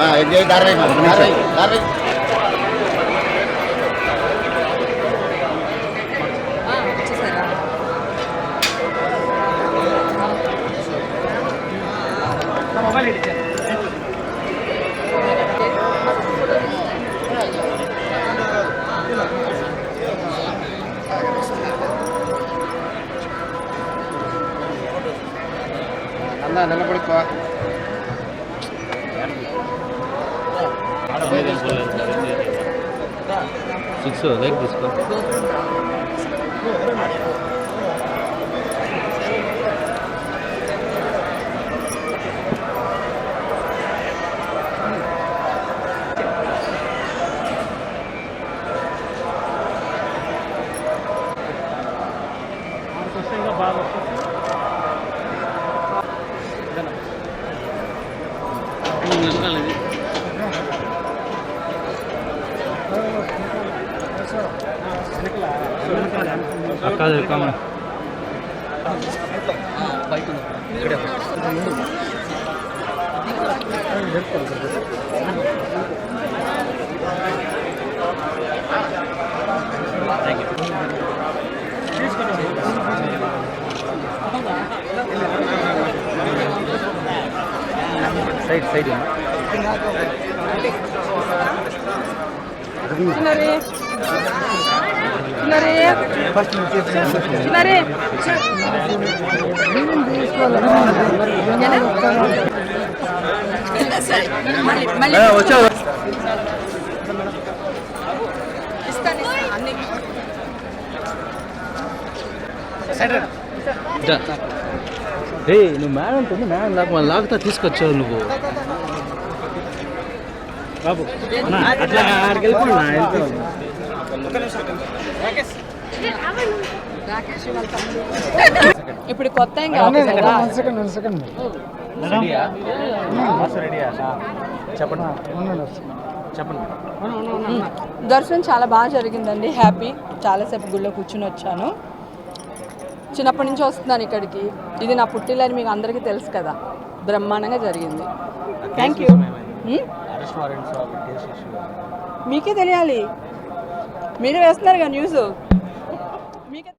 Vale, el Darren, Darren, Darren. Anda, dale por el. Six like తీసుకో. అక్క அக்கா இருக்காங்க. சைடு சைடு చిన్నరే ఏ నువ్వు మేడం ఉంటుంది మేడం లాగా లాగుతా తీసుకొచ్చావు నువ్వు బాబు అట్లా ఆడికి వెళ్ళిపోయినా ఇప్పుడు కొత్త ఏం కాదు కదా చెప్పండి. చెప్పండి. దర్శనం చాలా బాగా జరిగిందండి. హ్యాపీ చాలాసేపు గుళ్ళో కూర్చుని వచ్చాను. చిన్నప్పటి నుంచి వస్తున్నాను ఇక్కడికి. ఇది నా పుట్టిల్లని మీకు అందరికీ తెలుసు కదా. బ్రహ్మాండంగా జరిగింది. థ్యాంక్ యూ మీకే తెలియాలి. మీరే వేస్తున్నారు కదా న్యూస్.